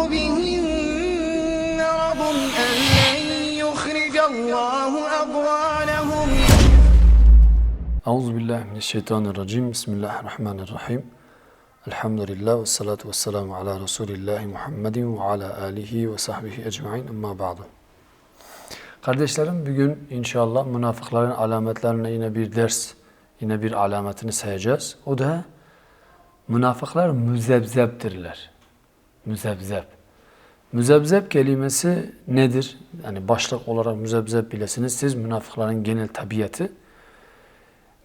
قلوبهن مرض أن لن يخرج الله أضغانهم Euzu billahi mineşşeytanirracim. Bismillahirrahmanirrahim. Elhamdülillah ve salatu ve selamu ala Resulillahi Muhammedin ve ala alihi ve sahbihi ecmain. Amma ba'du. Kardeşlerim bugün inşallah münafıkların alametlerine yine bir ders, yine bir alametini sayacağız. O da münafıklar müzebzeptirler. Müzebzep. Müzebzep kelimesi nedir? Yani başlık olarak müzebzep bilesiniz. Siz münafıkların genel tabiatı.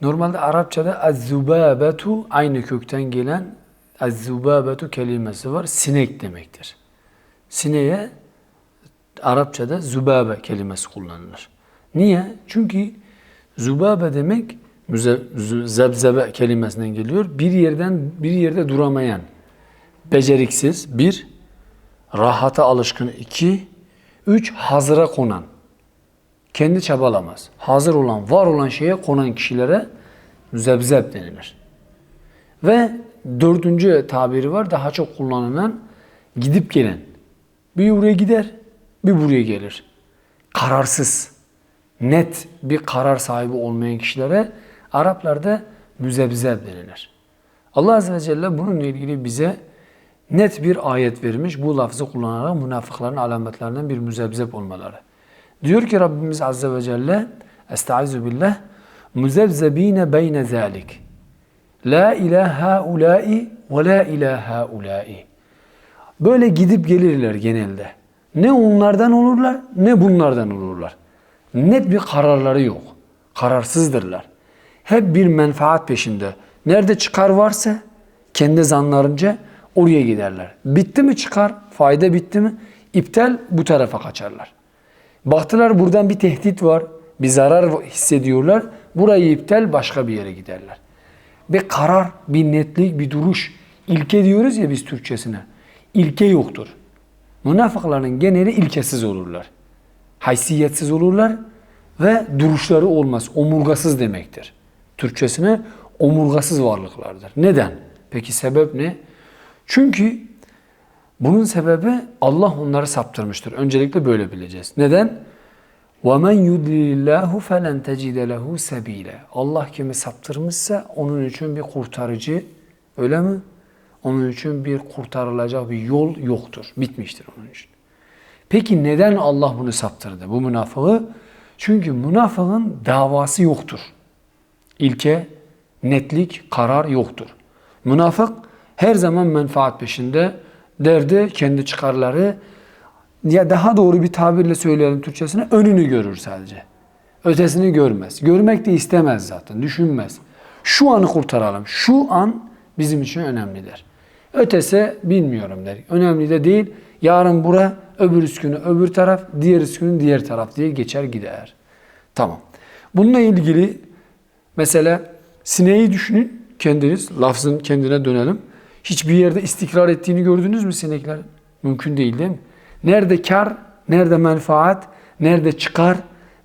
Normalde Arapçada az-zubabetu aynı kökten gelen az-zubabetu kelimesi var. Sinek demektir. Sineğe Arapçada zubabe kelimesi kullanılır. Niye? Çünkü zubabe demek zebzebe kelimesinden geliyor. Bir yerden bir yerde duramayan, beceriksiz, bir, rahata alışkın, iki, üç, hazıra konan kendi çabalamaz. Hazır olan, var olan şeye konan kişilere müzebzeb denilir. Ve dördüncü tabiri var, daha çok kullanılan gidip gelen. Bir buraya gider, bir buraya gelir. Kararsız, net bir karar sahibi olmayan kişilere Araplarda müzebzeb denilir. Allah Azze ve Celle bununla ilgili bize net bir ayet vermiş. Bu lafzı kullanarak münafıkların alametlerinden bir müzebzeb olmaları. Diyor ki Rabbimiz Azze ve Celle Estaizu billah Müzebzebine beyne zalik La ilahe ulai ve la ilahe ulai Böyle gidip gelirler genelde. Ne onlardan olurlar ne bunlardan olurlar. Net bir kararları yok. Kararsızdırlar. Hep bir menfaat peşinde. Nerede çıkar varsa kendi zanlarınca oraya giderler. Bitti mi çıkar, fayda bitti mi iptal bu tarafa kaçarlar. Baktılar buradan bir tehdit var, bir zarar hissediyorlar. Burayı iptal başka bir yere giderler. Bir karar, bir netlik, bir duruş. İlke diyoruz ya biz Türkçesine. İlke yoktur. Münafıkların geneli ilkesiz olurlar. Haysiyetsiz olurlar ve duruşları olmaz. Omurgasız demektir. Türkçesine omurgasız varlıklardır. Neden? Peki sebep ne? Çünkü bunun sebebi Allah onları saptırmıştır. Öncelikle böyle bileceğiz. Neden? وَمَنْ يُدْلِلِ اللّٰهُ فَلَنْ تَجِدَ لَهُ سَب۪يلًا Allah kimi saptırmışsa onun için bir kurtarıcı, öyle mi? Onun için bir kurtarılacak bir yol yoktur. Bitmiştir onun için. Peki neden Allah bunu saptırdı, bu münafığı? Çünkü münafığın davası yoktur. İlke, netlik, karar yoktur. Münafık her zaman menfaat peşinde, derdi kendi çıkarları, ya daha doğru bir tabirle söyleyelim Türkçesine, önünü görür sadece. Ötesini görmez. Görmek de istemez zaten, düşünmez. Şu anı kurtaralım, şu an bizim için önemlidir. Ötesi bilmiyorum der. Önemli de değil. Yarın bura, öbür günü öbür taraf, diğer günü diğer taraf diye geçer gider. Tamam. Bununla ilgili mesela sineği düşünün kendiniz. Lafzın kendine dönelim. Hiçbir yerde istikrar ettiğini gördünüz mü sinekler? Mümkün değil değil mi? Nerede kar, nerede menfaat, nerede çıkar,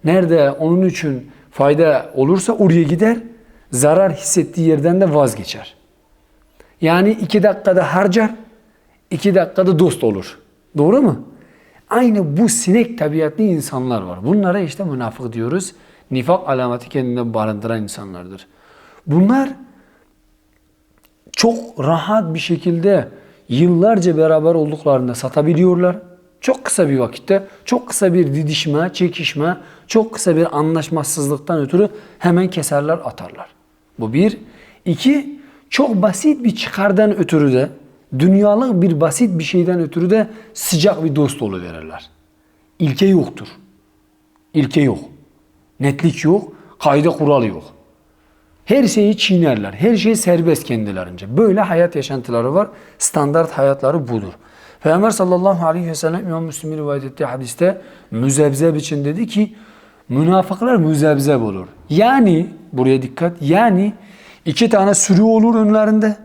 nerede onun için fayda olursa oraya gider. Zarar hissettiği yerden de vazgeçer. Yani iki dakikada harcar, iki dakikada dost olur. Doğru mu? Aynı bu sinek tabiatlı insanlar var. Bunlara işte münafık diyoruz. Nifak alameti kendinde barındıran insanlardır. Bunlar çok rahat bir şekilde yıllarca beraber olduklarında satabiliyorlar. Çok kısa bir vakitte, çok kısa bir didişme, çekişme, çok kısa bir anlaşmazsızlıktan ötürü hemen keserler, atarlar. Bu bir. İki, çok basit bir çıkardan ötürü de, dünyalık bir basit bir şeyden ötürü de sıcak bir dost verirler. İlke yoktur. İlke yok. Netlik yok. Kayda kural yok. Her şeyi çiğnerler. Her şey serbest kendilerince. Böyle hayat yaşantıları var. Standart hayatları budur. Peygamber sallallahu aleyhi ve sellem İmam Müslim'in rivayet ettiği hadiste müzebzeb için dedi ki münafıklar müzebzeb olur. Yani buraya dikkat. Yani iki tane sürü olur önlerinde.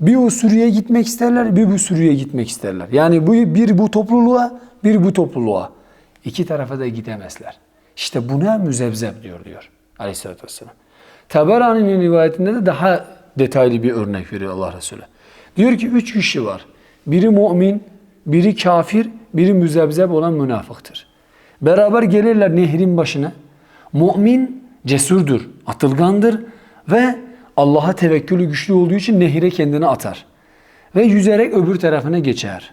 Bir o sürüye gitmek isterler, bir bu sürüye gitmek isterler. Yani bu bir bu topluluğa, bir bu topluluğa. İki tarafa da gidemezler. İşte buna müzebzeb diyor diyor Aleyhisselatü Vesselam. Taberani'nin rivayetinde de daha detaylı bir örnek veriyor Allah Resulü. Diyor ki üç kişi var. Biri mümin, biri kafir, biri müzebzeb olan münafıktır. Beraber gelirler nehrin başına. Mümin cesurdur, atılgandır ve Allah'a tevekkülü güçlü olduğu için nehire kendini atar. Ve yüzerek öbür tarafına geçer.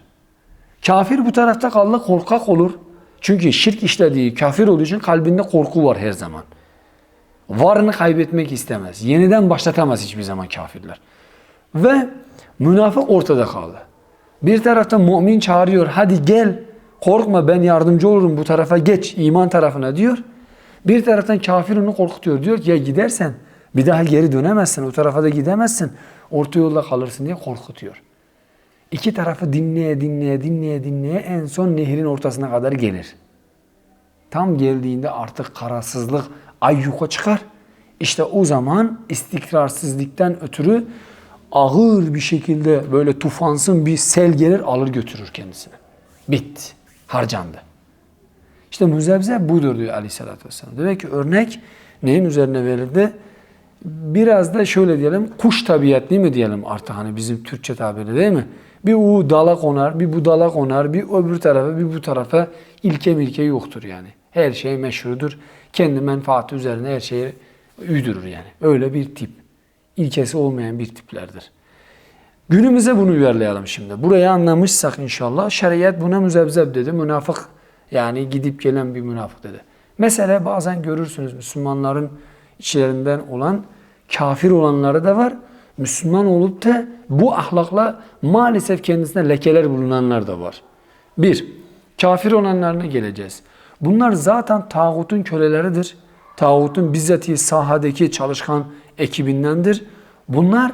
Kafir bu tarafta kaldı korkak olur. Çünkü şirk işlediği kafir olduğu için kalbinde korku var her zaman. Varını kaybetmek istemez. Yeniden başlatamaz hiçbir zaman kafirler. Ve münafık ortada kaldı. Bir tarafta mümin çağırıyor. Hadi gel korkma ben yardımcı olurum bu tarafa geç iman tarafına diyor. Bir taraftan kafir onu korkutuyor. Diyor ki ya gidersen bir daha geri dönemezsin. O tarafa da gidemezsin. Orta yolda kalırsın diye korkutuyor. İki tarafı dinleye dinleye dinleye dinleye en son nehrin ortasına kadar gelir. Tam geldiğinde artık kararsızlık ayyuka çıkar. İşte o zaman istikrarsızlıktan ötürü ağır bir şekilde böyle tufansın bir sel gelir alır götürür kendisini. Bitti. Harcandı. İşte müzebzeb budur diyor aleyhissalatü vesselam. Demek ki örnek neyin üzerine verildi? Biraz da şöyle diyelim kuş tabiatlı mı diyelim artık hani bizim Türkçe tabiri değil mi? Bir u dala konar, bir bu dala konar, bir öbür tarafa, bir bu tarafa ilke milke yoktur yani. Her şey meşrudur. Kendi menfaati üzerine her şeyi uydurur yani. Öyle bir tip. İlkesi olmayan bir tiplerdir. Günümüze bunu uyarlayalım şimdi. Burayı anlamışsak inşallah şeriat buna müzebzeb dedi. Münafık yani gidip gelen bir münafık dedi. Mesela bazen görürsünüz Müslümanların içlerinden olan kafir olanları da var. Müslüman olup da bu ahlakla maalesef kendisine lekeler bulunanlar da var. Bir, kafir olanlarına geleceğiz. Bunlar zaten tağutun köleleridir. Tağutun bizzati sahadaki çalışkan ekibindendir. Bunlar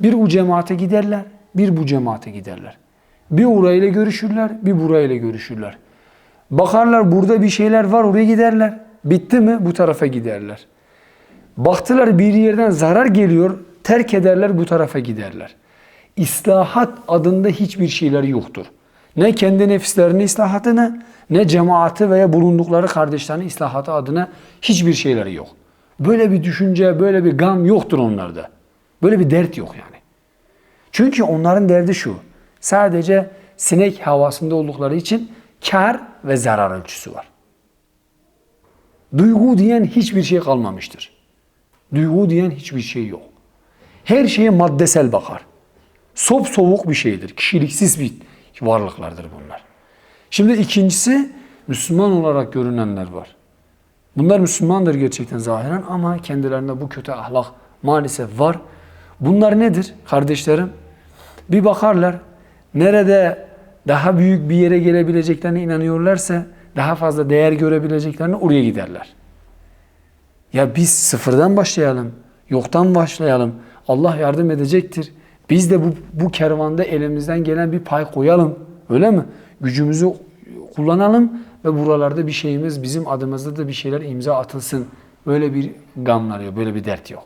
bir bu cemaate giderler, bir bu cemaate giderler. Bir orayla görüşürler, bir burayla görüşürler. Bakarlar burada bir şeyler var oraya giderler. Bitti mi bu tarafa giderler. Baktılar bir yerden zarar geliyor, terk ederler bu tarafa giderler. İslahat adında hiçbir şeyleri yoktur. Ne kendi nefislerinin islahatına, ne cemaati veya bulundukları kardeşlerinin islahatı adına hiçbir şeyleri yok. Böyle bir düşünce, böyle bir gam yoktur onlarda. Böyle bir dert yok yani. Çünkü onların derdi şu. Sadece sinek havasında oldukları için kar ve zarar ölçüsü var. Duygu diyen hiçbir şey kalmamıştır. Duygu diyen hiçbir şey yok. Her şeye maddesel bakar. Sop soğuk bir şeydir. Kişiliksiz bir varlıklardır bunlar. Şimdi ikincisi Müslüman olarak görünenler var. Bunlar Müslümandır gerçekten zahiren ama kendilerinde bu kötü ahlak maalesef var. Bunlar nedir kardeşlerim? Bir bakarlar nerede daha büyük bir yere gelebileceklerine inanıyorlarsa daha fazla değer görebileceklerine oraya giderler. Ya biz sıfırdan başlayalım, yoktan başlayalım. Allah yardım edecektir. Biz de bu, bu kervanda elimizden gelen bir pay koyalım. Öyle mi? Gücümüzü kullanalım ve buralarda bir şeyimiz, bizim adımızda da bir şeyler imza atılsın. Böyle bir gamlar yok, böyle bir dert yok.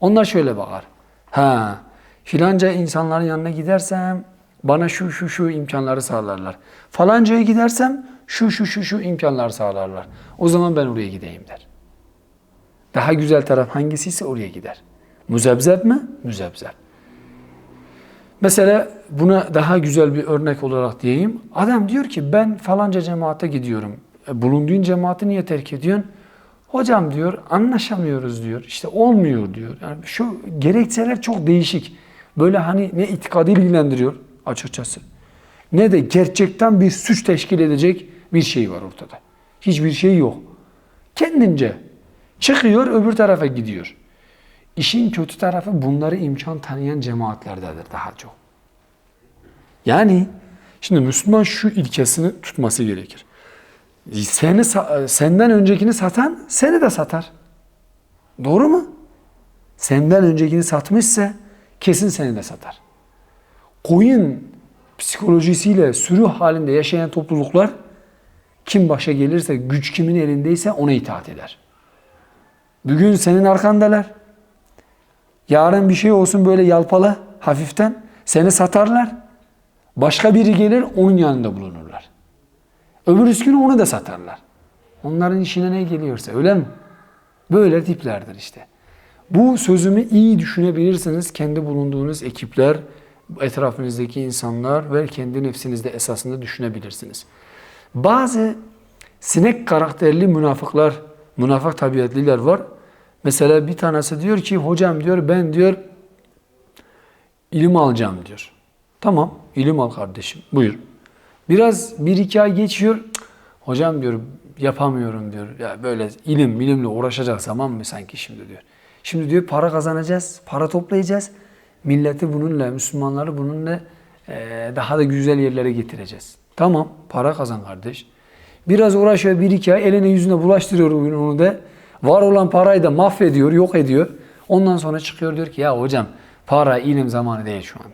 Onlar şöyle bakar. Ha, filanca insanların yanına gidersem bana şu şu şu imkanları sağlarlar. Falancaya gidersem şu şu şu şu imkanlar sağlarlar. O zaman ben oraya gideyim der. Daha güzel taraf hangisiyse oraya gider. Müzebzeb mi? Müzebzeb. Mesela buna daha güzel bir örnek olarak diyeyim. Adam diyor ki ben falanca cemaate gidiyorum. E, bulunduğun cemaati niye terk ediyorsun? Hocam diyor anlaşamıyoruz diyor. İşte olmuyor diyor. Yani şu gerekçeler çok değişik. Böyle hani ne itikadı ilgilendiriyor açıkçası. Ne de gerçekten bir suç teşkil edecek bir şey var ortada. Hiçbir şey yok. Kendince çıkıyor öbür tarafa gidiyor. İşin kötü tarafı bunları imkan tanıyan cemaatlerdedir daha çok. Yani şimdi Müslüman şu ilkesini tutması gerekir. Seni senden öncekini satan seni de satar. Doğru mu? Senden öncekini satmışsa kesin seni de satar. Koyun psikolojisiyle sürü halinde yaşayan topluluklar kim başa gelirse, güç kimin elindeyse ona itaat eder. Bugün senin arkandalar. Yarın bir şey olsun böyle yalpala hafiften seni satarlar. Başka biri gelir onun yanında bulunurlar. Öbür gün onu da satarlar. Onların işine ne geliyorsa öyle mi? Böyle tiplerdir işte. Bu sözümü iyi düşünebilirsiniz kendi bulunduğunuz ekipler etrafınızdaki insanlar ve kendi nefsinizde esasında düşünebilirsiniz. Bazı sinek karakterli münafıklar, münafık tabiatliler var. Mesela bir tanesi diyor ki hocam diyor ben diyor ilim alacağım diyor. Tamam ilim al kardeşim buyur. Biraz bir iki ay geçiyor. "Cık, Hocam diyor yapamıyorum diyor. Ya böyle ilim bilimle uğraşacak zaman mı sanki şimdi diyor. Şimdi diyor para kazanacağız, para toplayacağız. Milleti bununla, Müslümanları bununla eee, daha da güzel yerlere getireceğiz. Tamam para kazan kardeş. Biraz uğraşıyor bir iki ay eline yüzüne bulaştırıyor onu da. Var olan parayı da mahvediyor, yok ediyor. Ondan sonra çıkıyor diyor ki ya hocam para ilim zamanı değil şu an.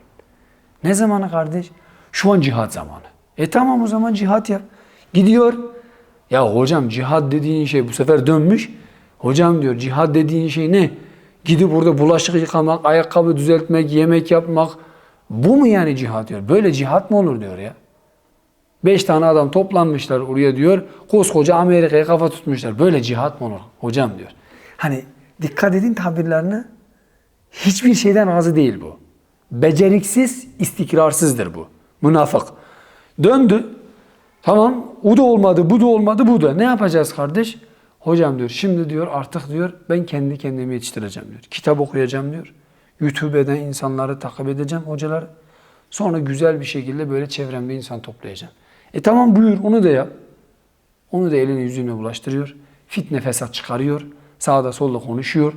Ne zamanı kardeş? Şu an cihat zamanı. E tamam o zaman cihat yap. Gidiyor. Ya hocam cihat dediğin şey bu sefer dönmüş. Hocam diyor cihat dediğin şey ne? Gidip burada bulaşık yıkamak, ayakkabı düzeltmek, yemek yapmak. Bu mu yani cihat diyor. Böyle cihat mı olur diyor ya. Beş tane adam toplanmışlar oraya diyor. Koskoca Amerika'ya kafa tutmuşlar. Böyle cihat mı olur hocam diyor. Hani dikkat edin tabirlerine. Hiçbir şeyden razı değil bu. Beceriksiz, istikrarsızdır bu. Münafık. Döndü. Tamam o da olmadı, bu da olmadı, bu da. Ne yapacağız kardeş? Hocam diyor şimdi diyor artık diyor ben kendi kendimi yetiştireceğim diyor. Kitap okuyacağım diyor. YouTube'den insanları takip edeceğim hocalar. Sonra güzel bir şekilde böyle çevremde insan toplayacağım. E tamam buyur onu da yap. Onu da eline yüzüne bulaştırıyor. Fitne fesat çıkarıyor. Sağda solda konuşuyor.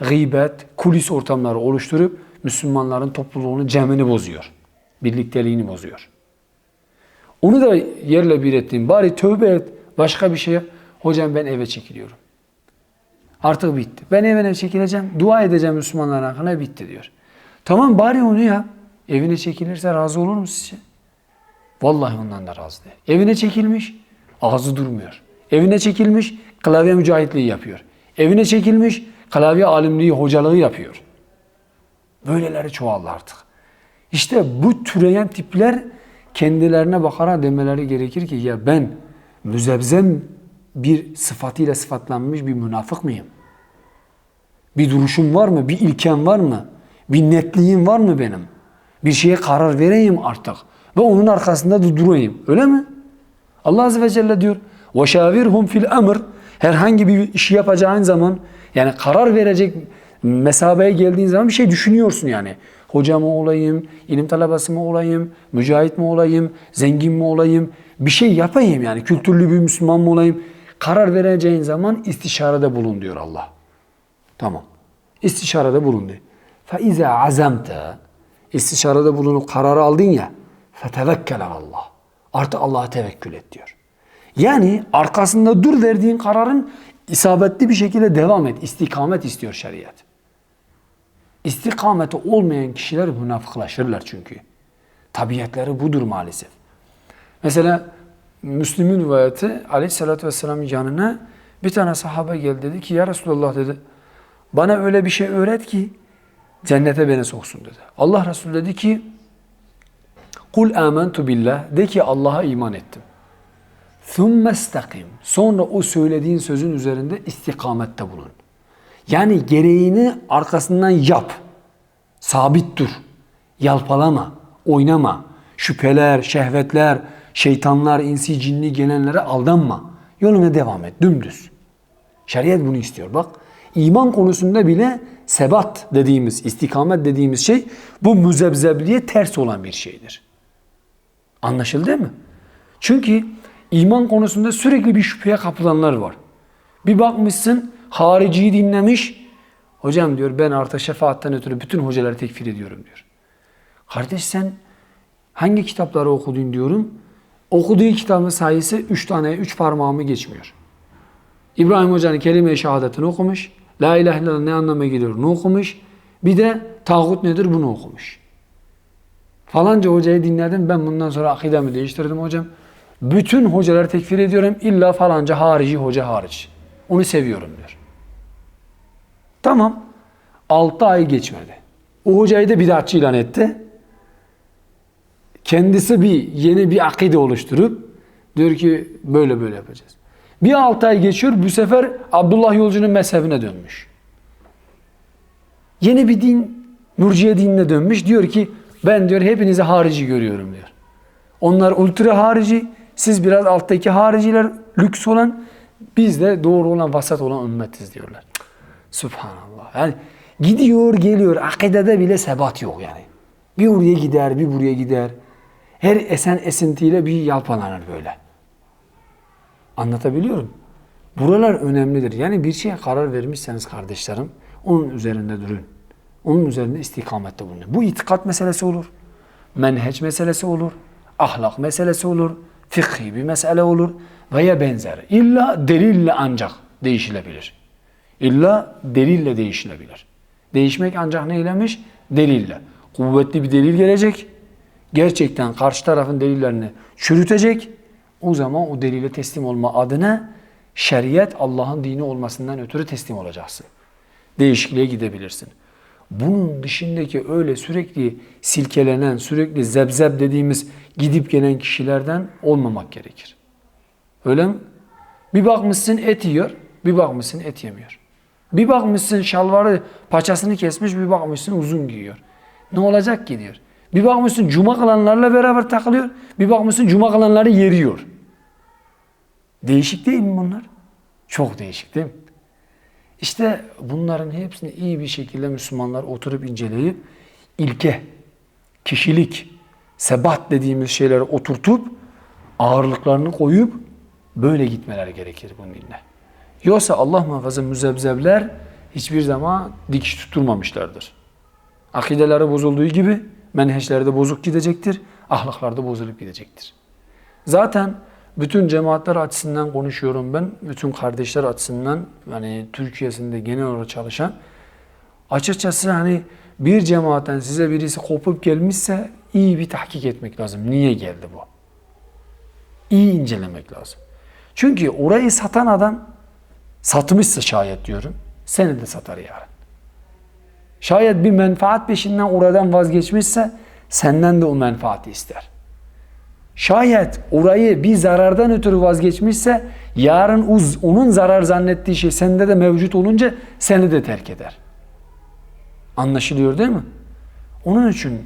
Gıybet, kulis ortamları oluşturup Müslümanların topluluğunu, cemini bozuyor. Birlikteliğini bozuyor. Onu da yerle bir ettin. Bari tövbe et. Başka bir şeye. Hocam ben eve çekiliyorum. Artık bitti. Ben evine çekileceğim. Dua edeceğim Müslümanların hakkında bitti diyor. Tamam bari onu yap. Evine çekilirse razı olur mu sizce? Vallahi ondan da razı değil. Evine çekilmiş, ağzı durmuyor. Evine çekilmiş, klavye mücahitliği yapıyor. Evine çekilmiş, klavye alimliği, hocalığı yapıyor. Böyleleri çoğaldı artık. İşte bu türeyen tipler kendilerine bakarak demeleri gerekir ki ya ben müzebzem bir sıfatıyla sıfatlanmış bir münafık mıyım? Bir duruşum var mı? Bir ilkem var mı? Bir netliğim var mı benim? Bir şeye karar vereyim artık Ve onun arkasında da durayım. Öyle mi? Allah Azze ve Celle diyor. وَشَاوِرْهُمْ fil emr Herhangi bir işi yapacağın zaman yani karar verecek mesabeye geldiğin zaman bir şey düşünüyorsun yani. Hoca mı olayım, ilim talebesi mi olayım, mücahit mi olayım, zengin mi olayım, bir şey yapayım yani kültürlü bir Müslüman mı olayım. Karar vereceğin zaman istişarede bulun diyor Allah. Tamam. İstişarede bulun diyor. فَاِذَا عَزَمْتَ İstişarede bulunup kararı aldın ya Fetevekkel Allah. Artık Allah'a tevekkül et diyor. Yani arkasında dur verdiğin kararın isabetli bir şekilde devam et. İstikamet istiyor şeriat. İstikameti olmayan kişiler münafıklaşırlar çünkü. Tabiatları budur maalesef. Mesela Müslüm'ün rivayeti aleyhissalatü vesselamın yanına bir tane sahabe geldi dedi ki ya Resulallah dedi bana öyle bir şey öğret ki cennete beni soksun dedi. Allah Resulü dedi ki Kul amentu billah. De ki Allah'a iman ettim. Thumme istakim. Sonra o söylediğin sözün üzerinde istikamette bulun. Yani gereğini arkasından yap. Sabit dur. Yalpalama, oynama. Şüpheler, şehvetler, şeytanlar, insi, cinli gelenlere aldanma. Yoluna devam et, dümdüz. Şeriat bunu istiyor. Bak, iman konusunda bile sebat dediğimiz, istikamet dediğimiz şey bu müzebzebliğe ters olan bir şeydir. Anlaşıldı mı? Çünkü iman konusunda sürekli bir şüpheye kapılanlar var. Bir bakmışsın hariciyi dinlemiş. Hocam diyor ben artık şefaatten ötürü bütün hocaları tekfir ediyorum diyor. Kardeş sen hangi kitapları okudun diyorum. Okuduğu kitabın sayısı üç tane, üç parmağımı geçmiyor. İbrahim Hoca'nın kelime-i şehadetini okumuş. La ilahe illallah ne anlama geliyor onu okumuş. Bir de tağut nedir bunu okumuş. Falanca hocayı dinledim ben bundan sonra akidemi değiştirdim hocam. Bütün hocaları tekfir ediyorum illa falanca harici hoca hariç. Onu seviyorum diyor. Tamam. 6 ay geçmedi. O hocayı da bidatçı ilan etti. Kendisi bir yeni bir akide oluşturup diyor ki böyle böyle yapacağız. Bir 6 ay geçiyor bu sefer Abdullah Yolcu'nun mezhebine dönmüş. Yeni bir din Nurciye dinine dönmüş. Diyor ki Ben diyor hepinizi harici görüyorum diyor. Onlar ultra harici, siz biraz alttaki hariciler lüks olan, biz de doğru olan, vasat olan ümmetiz diyorlar. Subhanallah. Yani gidiyor geliyor, akidede bile sebat yok yani. Bir oraya gider, bir buraya gider. Her esen esintiyle bir yalpalanır böyle. Anlatabiliyorum. Buralar önemlidir. Yani bir şeye karar vermişseniz kardeşlerim, onun üzerinde durun. Onun üzerinde istikamette bulunun. Bu itikat meselesi olur. Menheç meselesi olur. Ahlak meselesi olur. Fıkhi bir mesele olur. Veya benzeri. İlla delille ancak değişilebilir. İlla delille değişilebilir. Değişmek ancak neylemiş? Delille. Kuvvetli bir delil gelecek. Gerçekten karşı tarafın delillerini çürütecek. O zaman o delile teslim olma adına şeriat Allah'ın dini olmasından ötürü teslim olacaksın. Değişikliğe gidebilirsin. Bunun dışındaki öyle sürekli silkelenen, sürekli zebzeb dediğimiz gidip gelen kişilerden olmamak gerekir. Öyle mi? Bir bakmışsın et yiyor, bir bakmışsın et yemiyor. Bir bakmışsın şalvarı, paçasını kesmiş, bir bakmışsın uzun giyiyor. Ne olacak ki diyor. Bir bakmışsın cuma kılanlarla beraber takılıyor, bir bakmışsın cuma kılanları yeriyor. Değişik değil mi bunlar? Çok değişik değil mi? İşte bunların hepsini iyi bir şekilde Müslümanlar oturup inceleyip ilke, kişilik, sebat dediğimiz şeyleri oturtup ağırlıklarını koyup böyle gitmeleri gerekir bunun dinle. Yoksa Allah muhafaza müzebzebler hiçbir zaman dikiş tutturmamışlardır. Akideleri bozulduğu gibi menheçleri de bozuk gidecektir, ahlaklar da bozulup gidecektir. Zaten bütün cemaatler açısından konuşuyorum ben. Bütün kardeşler açısından yani Türkiye'sinde genel olarak çalışan açıkçası hani bir cemaatten size birisi kopup gelmişse iyi bir tahkik etmek lazım. Niye geldi bu? İyi incelemek lazım. Çünkü orayı satan adam satmışsa şayet diyorum seni de satar yarın. Şayet bir menfaat peşinden oradan vazgeçmişse senden de o menfaati ister. Şayet orayı bir zarardan ötürü vazgeçmişse yarın uz, onun zarar zannettiği şey sende de mevcut olunca seni de terk eder. Anlaşılıyor değil mi? Onun için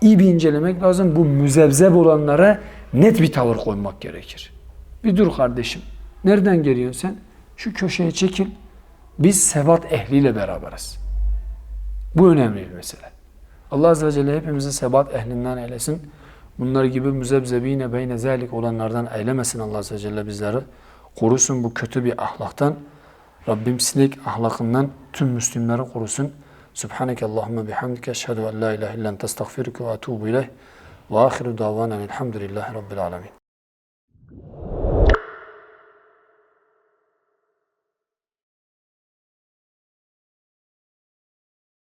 iyi bir incelemek lazım. Bu müzebzeb olanlara net bir tavır koymak gerekir. Bir dur kardeşim. Nereden geliyorsun sen? Şu köşeye çekil. Biz sebat ehliyle beraberiz. Bu önemli bir mesele. Allah Azze ve Celle hepimizi sebat ehlinden eylesin. Bunlar gibi müzebzebine beyne zelik olanlardan eylemesin Allah Azze Celle bizleri. Korusun bu kötü bir ahlaktan. Rabbim sinek ahlakından tüm Müslümanları korusun. Subhaneke Allahümme bihamdike eşhedü en la ilahe illen testağfiruke ve etubu ileyh. Ve ahiru davana elhamdülillahi rabbil alemin.